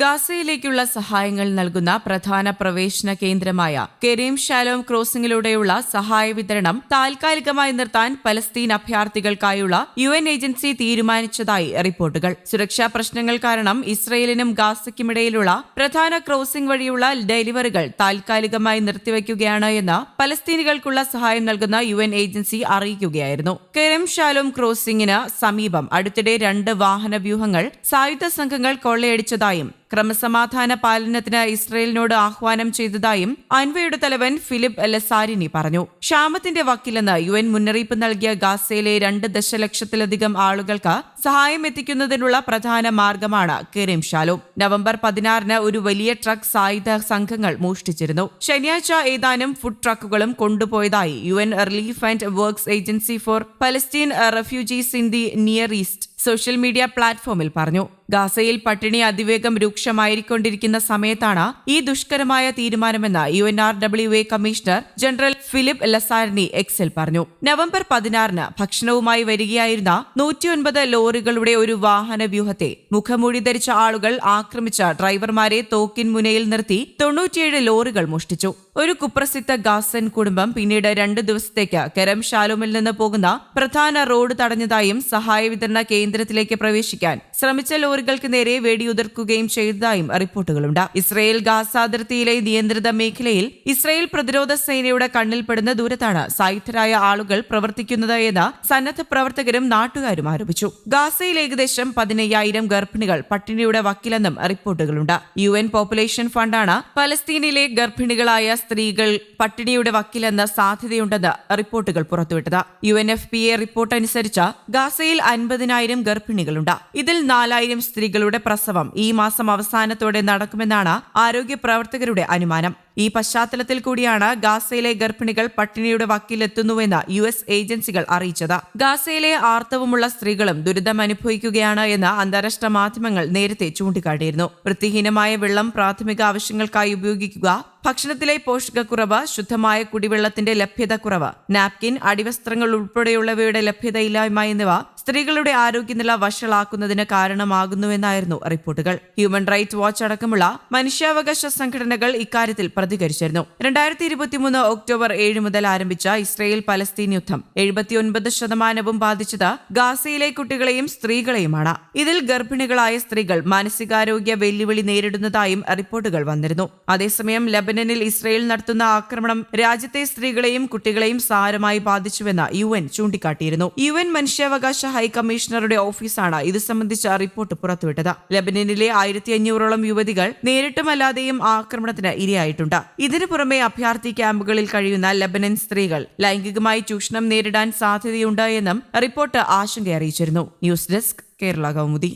ഗാസയിലേക്കുള്ള സഹായങ്ങൾ നൽകുന്ന പ്രധാന പ്രവേശന കേന്ദ്രമായ കെരീം ഷാലോം ക്രോസിംഗിലൂടെയുള്ള സഹായ വിതരണം താൽക്കാലികമായി നിർത്താൻ പലസ്തീൻ അഭയാർത്ഥികൾക്കായുള്ള യു എൻ ഏജൻസി തീരുമാനിച്ചതായി റിപ്പോർട്ടുകൾ. സുരക്ഷാ പ്രശ്നങ്ങൾ കാരണം ഇസ്രയേലിനും ഗാസയ്ക്കുമിടയിലുള്ള പ്രധാന ക്രോസിംഗ് വഴിയുള്ള ഡെലിവറികൾ താൽക്കാലികമായി നിർത്തിവെക്കുകയാണ് എന്ന് പലസ്തീനികൾക്കുള്ള സഹായം നൽകുന്ന യു എൻ ഏജൻസി അറിയിക്കുകയായിരുന്നു. കെരീം ഷാലോം ക്രോസിംഗിന് സമീപം അടുത്തിടെ രണ്ട് വാഹന വ്യൂഹങ്ങൾ സായുധ സംഘങ്ങൾ കൊള്ളയടിച്ചതായും ക്രമസമാധാന പാലനത്തിന് ഇസ്രയേലിനോട് ആഹ്വാനം ചെയ്തതായും അൻവയുടെ തലവൻ ഫിലിപ്പ് ലസാരിനി പറഞ്ഞു. ക്ഷാമത്തിന്റെ വക്കിലെന്ന് യു എൻ മുന്നറിയിപ്പ് നൽകിയ ഗാസയിലെ രണ്ട് ദശലക്ഷത്തിലധികം ആളുകൾക്ക് സഹായം എത്തിക്കുന്നതിനുള്ള പ്രധാന മാർഗമാണ് കെരീം ഷാലോം. നവംബർ പതിനാറിന് ഒരു വലിയ ട്രക്ക് സായുധ സംഘങ്ങൾ മോഷ്ടിച്ചിരുന്നു. ശനിയാഴ്ച ഏതാനും ഫുഡ് ട്രക്കുകളും കൊണ്ടുപോയതായി U N relief and works agency for Palestine refugees in the near east social media പ്ലാറ്റ്ഫോമിൽ പറഞ്ഞു. ഗാസയിൽ പട്ടിണി അതിവേഗം രൂക്ഷമായിക്കൊണ്ടിരിക്കുന്ന സമയത്താണ് ഈ ദുഷ്കരമായ തീരുമാനമെന്ന് U N R W A commissioner general Philippe Lazzarini എക്സിൽ പറഞ്ഞു. നവംബർ പതിനാറിന് ഭക്ഷണവുമായി വരികയായിരുന്ന നൂറ്റിയൊൻപത് ലോറികളുടെ ഒരു വാഹന വ്യൂഹത്തെ മുഖമൂടി ധരിച്ച ആളുകൾ ആക്രമിച്ച ഡ്രൈവർമാരെ തോക്കിൻ മുനയിൽ നിർത്തി തൊണ്ണൂറ്റിയേഴ് ലോറികൾ മോഷ്ടിച്ചു. ഒരു കുപ്രസിദ്ധ ഗാസൻ കുടുംബം പിന്നീട് രണ്ട് ദിവസത്തേക്ക് കരം ഷാലോമിൽ നിന്ന് പോകുന്ന പ്രധാന റോഡ് തടഞ്ഞതായും സഹായ വിതരണ കേന്ദ്രത്തിലേക്ക് പ്രവേശിക്കാൻ ശ്രമിച്ച ലോറികൾക്ക് നേരെ വെടിയുതിർക്കുകയും ചെയ്തതായും റിപ്പോർട്ടുകളുണ്ട്. ഇസ്രയേൽ ഗാസ അതിർത്തിയിലെ നിയന്ത്രിത മേഖലയിൽ ഇസ്രയേൽ പ്രതിരോധ സേനയുടെ കണ്ണിൽപ്പെടുന്ന ദൂരത്താണ് സായുധരായ ആളുകൾ പ്രവർത്തിക്കുന്നത് എന്ന് സന്നദ്ധ പ്രവർത്തകരും നാട്ടുകാരും ആരോപിച്ചു. ഗാസയിൽ ഏകദേശം പതിനയ്യായിരം ഗർഭിണികൾ പട്ടിണിയുടെ വക്കിലെന്നും റിപ്പോർട്ടുകളുണ്ട്. യു എൻ പോപ്പുലേഷൻ ഫണ്ടാണ് പലസ്തീനിലെ ഗർഭിണികളായ സ്ത്രീകൾ പട്ടിണിയുടെ വക്കിലെന്ന സാധ്യതയുണ്ടെന്ന് റിപ്പോർട്ടുകൾ പുറത്തുവിട്ടത്. U N F P A report അനുസരിച്ച് ഗാസയിൽ അൻപതിനായിരം ഗർഭിണികളുണ്ട്. ഇതിൽ നാലായിരം സ്ത്രീകളുടെ പ്രസവം ഈ മാസം അവസാനത്തോടെ നടക്കുമെന്നാണ് ആരോഗ്യ പ്രവർത്തകരുടെ അനുമാനം. ഈ പശ്ചാത്തലത്തിൽ കൂടിയാണ് ഗാസയിലെ ഗർഭിണികൾ പട്ടിണിയുടെ വക്കിലെത്തുന്നുവെന്ന് യു എസ് ഏജൻസികൾ അറിയിച്ചത്. ഗാസയിലെ ആർത്തവമുള്ള സ്ത്രീകളും ദുരിതം അനുഭവിക്കുകയാണ് എന്ന് അന്താരാഷ്ട്ര മാധ്യമങ്ങൾ നേരത്തെ ചൂണ്ടിക്കാട്ടിയിരുന്നു. വൃത്തിഹീനമായ വെള്ളം പ്രാഥമിക ആവശ്യങ്ങൾക്കായി ഉപയോഗിക്കുക ഭക്ഷണത്തിലെ പോഷകക്കുറവ് ശുദ്ധമായ കുടിവെള്ളത്തിന്റെ ലഭ്യത കുറവ് നാപ്കിൻ അടിവസ്ത്രങ്ങൾ ഉൾപ്പെടെയുള്ളവയുടെ ലഭ്യതയില്ലായ്മ എന്നിവ സ്ത്രീകളുടെ ആരോഗ്യനില വഷളാക്കുന്നതിന് കാരണമാകുന്നുവെന്നായിരുന്നു റിപ്പോർട്ടുകൾ. ഹ്യൂമൻ റൈറ്റ് വാച്ച് അടക്കമുള്ള മനുഷ്യാവകാശ സംഘടനകൾ ഇക്കാര്യത്തിൽ പ്രതികരിച്ചിരുന്നു. രണ്ടായിരത്തി ഇരുപത്തിമൂന്ന് ഒക്ടോബർ ഏഴ് മുതൽ ആരംഭിച്ച ഇസ്രയേൽ പലസ്തീൻ യുദ്ധം എഴുപത്തിയൊൻപത് ശതമാനവും ബാധിച്ചത് ഗാസയിലെ കുട്ടികളെയും സ്ത്രീകളെയുമാണ്. ഇതിൽ ഗർഭിണികളായ സ്ത്രീകൾ മാനസികാരോഗ്യ വെല്ലുവിളി നേരിടുന്നതായും റിപ്പോർട്ടുകൾ വന്നിരുന്നു. അതേസമയം ലബനനിൽ ഇസ്രയേൽ നടത്തുന്ന ആക്രമണം രാജ്യത്തെ സ്ത്രീകളെയും കുട്ടികളെയും സാരമായി ബാധിച്ചുവെന്ന് യു എൻ ചൂണ്ടിക്കാട്ടിയിരുന്നു. യു എൻ മനുഷ്യാവകാശ ഹൈക്കമ്മീഷണറുടെ ഓഫീസാണ് ഇത് സംബന്ധിച്ച റിപ്പോർട്ട് പുറത്തുവിട്ടത്. ലെബനനിലെ ആയിരത്തി അഞ്ഞൂറോളം യുവതികൾ നേരിട്ടുമല്ലാതെയും ആക്രമണത്തിന് ഇരയായിട്ടുണ്ട്. ഇതിനു പുറമെ അഭയാർത്ഥി ക്യാമ്പുകളിൽ കഴിയുന്ന ലബനൻ സ്ത്രീകൾ ലൈംഗികമായി ചൂഷണം നേരിടാൻ സാധ്യതയുണ്ട് എന്നും റിപ്പോർട്ട് ആശങ്ക അറിയിച്ചിരുന്നു ന്യൂസ് ഡെസ്ക് കേരള കൗമുദി.